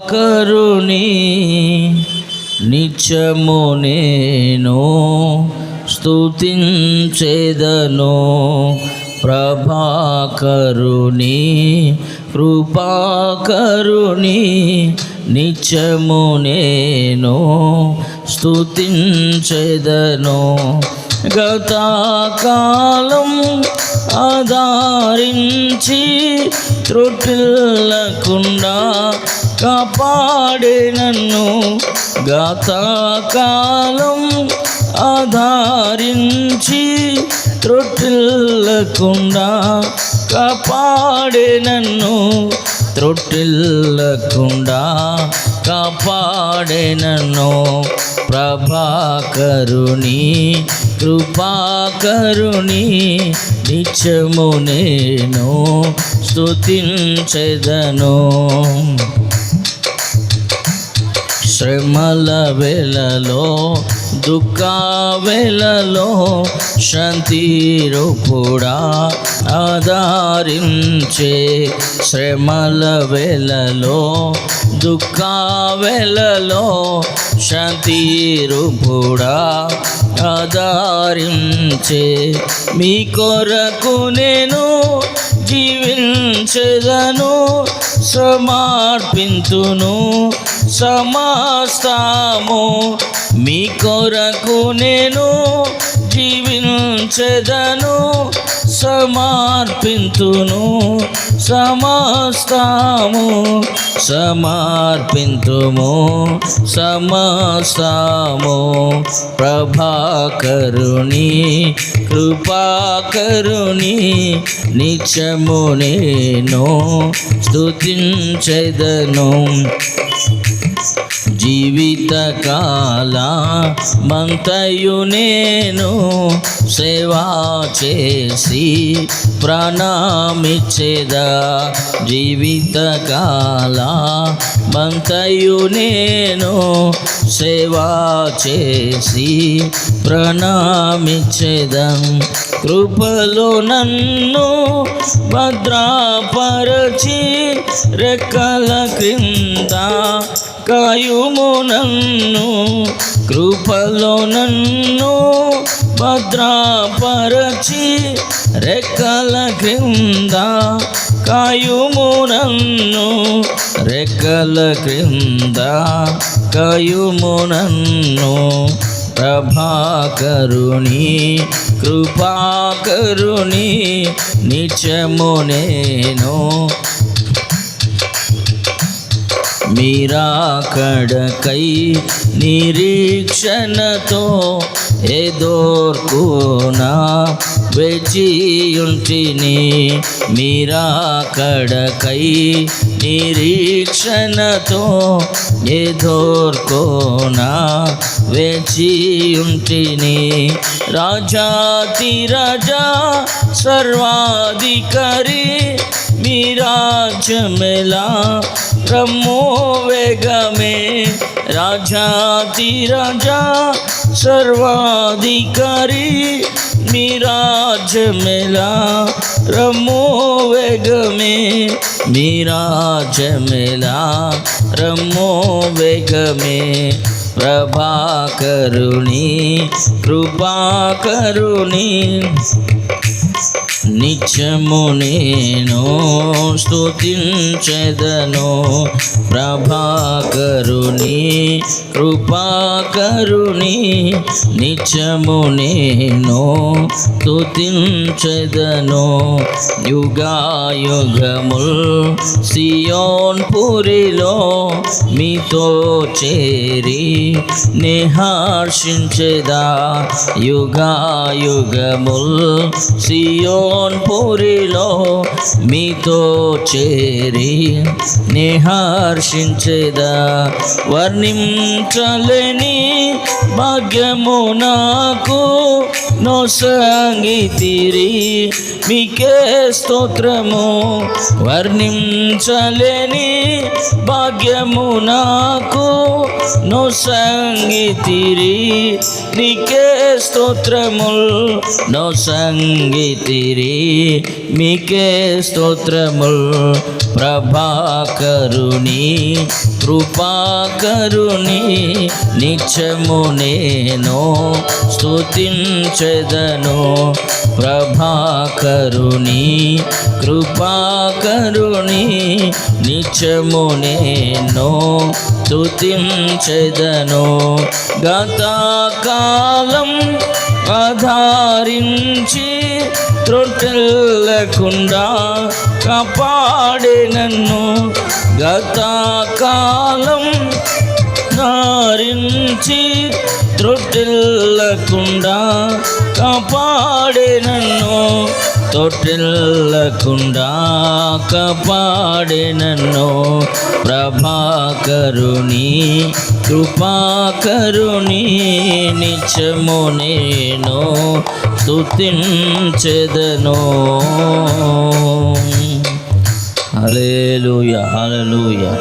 కరుణి నిత్యము నేను స్తుతించేదను. ప్రభాకరుణి కృపాకరుణి నిత్యము నేను స్తుతించేదను. గతకాలం ఆధారించి త్రుటిల్లకుండా కాపాడే నన్ను గతకాలం ఆధారించి త్రుటిల్లకుండా కాపాడే నన్ను త్రొట్టిల్లకుండా కాపాడే ప్రభాకరుని కృపాకరుని నిత్యము నేను స్తుతించెదను. శ్రమల వేళలో దుఃఖ వేళలో శాంతి రూపుడా ఆధారించే శ్రమల వేళలో దుఃఖ వేళలో శాంతి రూపుడా ఆధారించే మీ కొరకు నేను జీవించదను సమర్పింతును సమస్తాము. మీ కొరకు నేను జీవించదను సమర్పింతును సమస్తము సమర్పింతుము సమస్తము. ప్రభాకరుణి కృపాకరుణి నిత్యము నేను స్తుతించదను. జీవితకాల మంతయు నేను సేవా చేసి జీవిత జీవితకాల మంతయు నేను సేవా చేసి ప్రణామిచ్చేదం. కృపలో నన్ను భద్రపరచి రెక్కల క్రింద కాయుము నన్ను కృపలో నన్ను భద్రపరచి రెక్కల క్రింద కాయుము నన్ను రెక్కల క్రింద కాయుము నన్ను ప్రభాకరుణి కృపాకరుణి నిత్యము నేను మీరాకడకై నిరీక్షణతో ఎదోర్కునా వెచియుంటిని మీరాకడకై నిరీక్షణతో ఎదోర్కోనా వెచియుంటిని రాజాతి రాజా సర్వాధికారి మీ రాజ్యమెలా రమ్మో వేగమే రాజాతి రాజా సర్వాధికారి మీ రాజ్యమెలా రమ్మో వేగమే మీ రాజ్యమెలా రమ్మో వేగమే ప్రభాకరుణి కృపాకరుణి నిత్యము నేను స్తుతించెదను ప్రభాకరుని కృపాకరుని నిత్యము నేను స్తుతించెదను. యుగాయుగముల్ సియోన్ పురిలో మీతో చేరి నిహర్షించెదా. యుగాయుగముల్ సియోన్ పురిలో మీతో చేరి నిహర్షించేదా? వర్ణించలేని భాగ్యము నాకు నొసంగితిరి మీకే స్తోత్రము. వర్ణించలేని భాగ్యము నాకు నొసంగితిరి నీకే స్తోత్రముల్. సంగీతిరి మీకే స్తోత్రముల్. ప్రభాకరుని కృపాకరుని నిత్యము నేను స్తుతించెదను. ప్రభాకరుని కృపాకరుని నిత్యము నేను స్తుతించెదను. గతకాలం ఆధారించి త్రొట్టెల్లకుండా కాపాడే నన్ను. గతకాలం ధారించి త్రొట్టిల్లకుండా కాపాడే నన్ను తొట్టిల్లకుండా కాపాడే నన్ను ప్రభాకరుని కృపాకరుని నిత్యము నేను స్థుతించెదను హల్లెలూయా హల్లెలూయా.